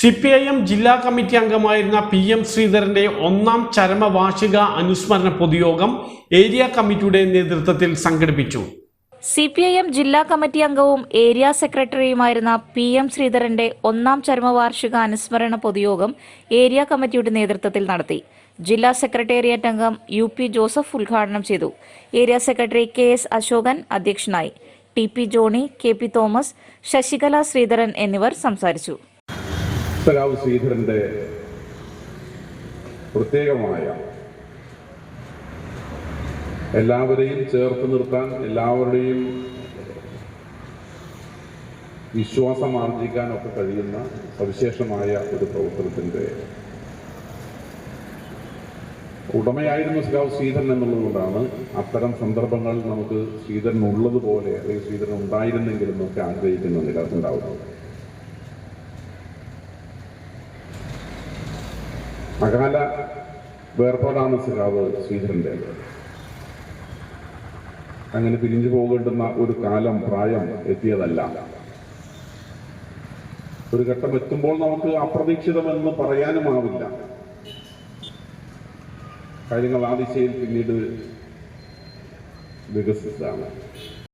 C P I M ജില്ലാ committee അംഗമായിരുന്ന P M ശ്രീധരന്റെ ഒന്നാം ചരമവാർഷിക അനുസ്മരണ പൊതുയോഗം ഏരിയ കമ്മിറ്റിയുടെ നേതൃത്വത്തിൽ സംഘടിപ്പിച്ചു. സി പി ഐ എം ജില്ലാ കമ്മിറ്റി അംഗവും ഏരിയ സെക്രട്ടറിയുമായിരുന്ന പി എം ശ്രീധരന്റെ ഒന്നാം ചരമവാർഷിക അനുസ്മരണ പൊതുയോഗം ഏരിയ കമ്മിറ്റിയുടെ നേതൃത്വത്തിൽ നടത്തി. ജില്ലാ സെക്രട്ടേറിയറ്റ് അംഗം യു പി ജോസഫ് ഉദ്ഘാടനം ചെയ്തു. Area secretary K S Ashokan അധ്യക്ഷനായി. T P Johny K P Thomas Sasikala Sreedharan എന്നിവർ സംസാരിച്ചു. സഖാവ് ശ്രീധരന്റെ പ്രത്യേകമായ എല്ലാവരെയും ചേർത്ത് നിർത്താൻ എല്ലാവരുടെയും വിശ്വാസം ആർജിക്കാനൊക്കെ കഴിയുന്ന സവിശേഷമായ ഒരു പ്രവർത്തനത്തിന്റെ ഉടമയായിരുന്നു സ്കാവ് ശ്രീധരൻ എന്നുള്ളതുകൊണ്ടാണ് അത്തരം സന്ദർഭങ്ങളിൽ നമുക്ക് ശ്രീധരൻ ഉള്ളതുപോലെ അല്ലെങ്കിൽ ശ്രീധരൻ ഉണ്ടായിരുന്നെങ്കിലും ഒക്കെ ആഗ്രഹിക്കുന്ന നില ഉണ്ടാവുന്നത്. അകാല വേർപാടാണ് സഖാവ് ശ്രീധരന്റെ. അങ്ങനെ പിരിഞ്ഞു പോകേണ്ടുന്ന ഒരു കാലം പ്രായം എത്തിയതല്ല. ഒരു ഘട്ടം എത്തുമ്പോൾ നമുക്ക് അപ്രതീക്ഷിതമെന്ന് പറയാനുമാവില്ല. കാര്യങ്ങൾ ആ ദിശയിൽ പിന്നീട് വികസിച്ചതാണ്.